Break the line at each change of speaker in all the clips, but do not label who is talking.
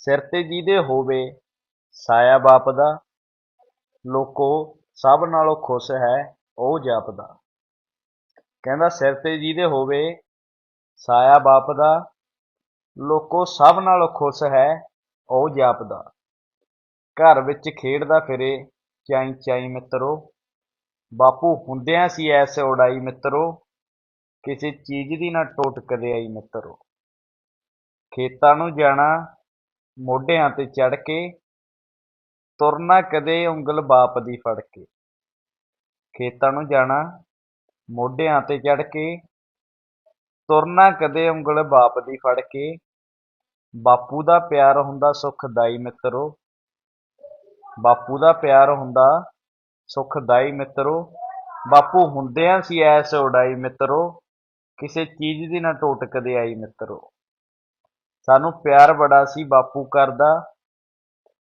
ਸਿਰ ਤੇ ਜਿਹਦੇ ਹੋਵੇ ਸਾਇਆ ਬਾਪ ਦਾ, ਲੋਕੋ ਸਭ ਨਾਲੋਂ ਖੁਸ਼ ਹੈ ਉਹ ਜਾਪਦਾ। ਕਹਿੰਦਾ ਸਿਰ ਤੇ ਜਿਹਦੇ ਹੋਵੇ ਸਾਇਆ ਬਾਪ ਦਾ, ਲੋਕੋ ਸਭ ਨਾਲੋਂ ਖੁਸ਼ ਹੈ ਉਹ ਜਾਪਦਾ। ਘਰ ਵਿੱਚ ਖੇਡਦਾ ਫਿਰੇ, ਚਾਈ ਚਾਈ ਮਿੱਤਰੋ, ਬਾਪੂ ਹੁੰਦਿਆਂ ਸੀ ਐਸੇ ਉਡਾਈ ਮਿੱਤਰੋ, ਕਿਸੇ ਚੀਜ਼ ਦੀ ਨਾ ਟੋਟ ਕਦੇ ਆਈ ਮਿੱਤਰੋ। ਖੇਤਾਂ ਨੂੰ ਜਾਣਾ ਮੋਢਿਆਂ ਤੇ ਚੜ੍ਹ ਕੇ, ਤੁਰਨਾ ਕਦੇ ਉਂਗਲ ਬਾਪ ਦੀ ਫੜ ਕੇ। ਖੇਤਾਂ ਨੂੰ ਜਾਣਾ, ਮੋਢਿਆਂ ਤੇ ਚੜ੍ਹ ਕੇ, ਤੁਰਨਾ ਕਦੇ ਉਂਗਲ ਬਾਪ ਦੀ ਫੜ ਕੇ। ਬਾਪੂ ਦਾ ਪਿਆਰ ਹੁੰਦਾ ਸੁਖਦਾਈ ਮਿੱਤਰੋ। ਬਾਪੂ ਦਾ ਪਿਆਰ ਹੁੰਦਾ ਸੁਖਦਾਈ ਮਿੱਤਰੋ। ਬਾਪੂ ਹੁੰਦਿਆਂ ਸੀ ਐਸ ਉਡਾਈ ਮਿੱਤਰੋ। ਕਿਸੇ ਚੀਜ਼ ਦੀ ਨਾ ਟੋਟ ਕਦੇ ਆਈ ਮਿੱਤਰੋ। ਸਾਨੂੰ ਪਿਆਰ ਬੜਾ ਸੀ ਬਾਪੂ ਕਰਦਾ,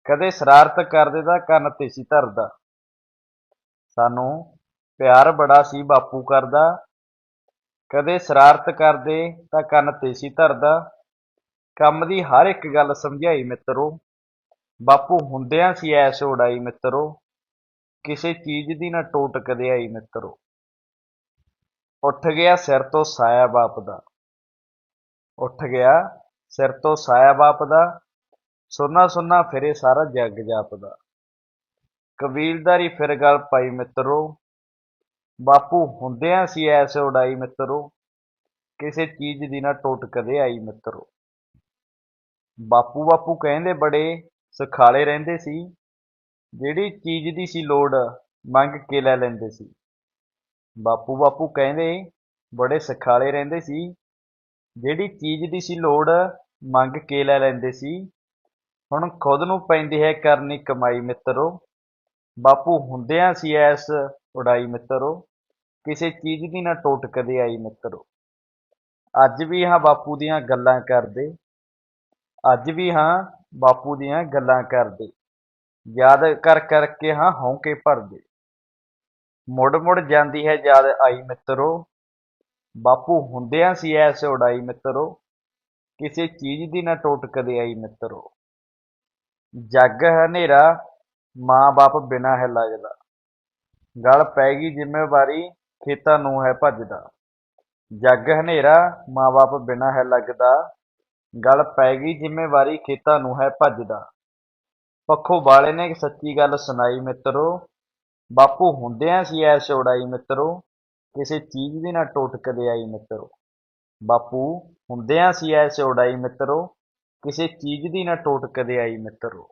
ਕਦੇ ਸ਼ਰਾਰਤ ਕਰਦੇ ਤਾਂ ਕੰਨ ਤੇ ਸੀ ਧਰਦਾ। ਸਾਨੂੰ ਪਿਆਰ ਬੜਾ ਸੀ ਬਾਪੂ ਕਰਦਾ, ਕਦੇ ਸ਼ਰਾਰਤ ਕਰਦੇ ਤਾਂ ਕੰਨ ਤੇ ਸੀ ਧਰਦਾ। ਕੰਮ ਦੀ ਹਰ ਇੱਕ ਗੱਲ ਸਮਝਾਈ ਮਿੱਤਰੋ, ਬਾਪੂ ਹੁੰਦਿਆਂ ਸੀ ਐਸ ਉਡਾਈ ਮਿੱਤਰੋ, ਕਿਸੇ ਚੀਜ਼ ਦੀ ਨਾ ਟੋਟ ਕਦੇ ਆਈ ਮਿੱਤਰੋ। ਉੱਠ ਗਿਆ ਸਿਰ ਤੋਂ ਸਾਇਆ ਬਾਪ ਦਾ। ਉੱਠ ਗਿਆ ਸਿਰ ਤੋਂ ਸਾਇਆ ਬਾਪਦਾ ਸੁਨਾ ਸੁਨਾ ਫਿਰੇ ਸਾਰਾ ਜੱਗ ਜਾਪਦਾ। ਕਬੀਲਦਾਰੀ ਫਿਰ ਗੱਲ ਪਾਈ ਮਿੱਤਰੋ, ਬਾਪੂ ਹੁੰਦਿਆਂ ਸੀ ਐਸ ਉਡਾਈ ਮਿੱਤਰੋ, ਕਿਸੇ ਚੀਜ਼ ਦੀ ਨਾ ਟੋਟ ਕਦੇ ਆਈ ਮਿੱਤਰੋ। ਬਾਪੂ ਬਾਪੂ ਕਹਿੰਦੇ ਬੜੇ ਸੁਖਾਲੇ ਰਹਿੰਦੇ ਸੀ, ਜਿਹੜੀ ਚੀਜ਼ ਦੀ ਸੀ ਲੋੜ ਮੰਗ ਕੇ ਲੈ ਲੈਂਦੇ ਸੀ। ਬਾਪੂ ਬਾਪੂ ਕਹਿੰਦੇ ਬੜੇ ਸੁਖਾਲੇ ਰਹਿੰਦੇ ਸੀ, ਜਿਹੜੀ ਚੀਜ਼ ਦੀ ਸੀ ਲੋੜ ਮੰਗ ਕੇ ਲੈ ਲੈਂਦੇ ਸੀ। ਹੁਣ ਖੁਦ ਨੂੰ ਪੈਂਦੀ ਹੈ ਕਰਨੀ ਕਮਾਈ ਮਿੱਤਰੋ। ਬਾਪੂ ਹੁੰਦਿਆਂ ਸੀ ਐਸ ਉਡਾਈ ਮਿੱਤਰੋ। ਕਿਸੇ ਚੀਜ਼ ਦੀ ਨਾ ਟੋਟ ਕਦੇ ਆਈ ਮਿੱਤਰੋ। ਅੱਜ ਵੀ ਹਾਂ ਬਾਪੂ ਦੀਆਂ ਗੱਲਾਂ ਕਰਦੇ। ਅੱਜ ਵੀ ਹਾਂ ਬਾਪੂ ਦੀਆਂ ਗੱਲਾਂ ਕਰਦੇ। ਯਾਦ ਕਰ ਕਰਕੇ ਹਾਂ ਹੌਂਕੇ ਭਰਦੇ। ਮੁੜ ਮੁੜ ਜਾਂਦੀ ਹੈ ਯਾਦ ਆਈ ਮਿੱਤਰੋ। ਬਾਪੂ ਹੁੰਦਿਆਂ ਸੀ ਐਸ ਉਡਾਈ ਮਿੱਤਰੋ। ਕਿਸੇ ਚੀਜ਼ ਦੀ ਨਾ ਟੋਟ ਕਦੇ ਆਈ ਮਿੱਤਰੋ। ਜੱਗ ਹਨੇਰਾ, ਮਾਂ-ਬਾਪ ਬਿਨਾ ਹੈ ਲੱਗਦਾ ਗਲ ਪੈ ਗਈ ਜ਼ਿੰਮੇਵਾਰੀ, ਖੇਤਾਂ ਨੂੰ ਹੈ ਭੱਜਦਾ। ਜੱਗ ਹਨੇਰਾ, ਮਾਂ-ਬਾਪ ਬਿਨਾ ਹੈ ਲੱਗਦਾ। ਗਲ ਪੈ ਗਈ ਜ਼ਿੰਮੇਵਾਰੀ, ਖੇਤਾਂ ਨੂੰ ਹੈ ਭੱਜਦਾ। ਪੱਖੋਂ ਵਾਲੇ ਨੇ ਸੱਚੀ ਗੱਲ ਸੁਣਾਈ ਮਿੱਤਰੋ। ਬਾਪੂ ਹੁੰਦਿਆਂ ਸੀ ਐਸ ਉਡਾਈ ਮਿੱਤਰੋ। ਕਿਸੇ ਚੀਜ਼ ਦੀ ਨਾ ਟੋਟ ਕਦੇ ਆਈ ਮਿੱਤਰੋ। ਬਾਪੂ ਹੁੰਦਿਆਂ ਸੀ ਐਸ ਉਡਾਈ ਮਿੱਤਰੋ ਕਿਸੇ ਚੀਜ਼ ਦੀ ਨਾ ਟੋਟ ਕਦੇ ਆਈ ਮਿੱਤਰੋ।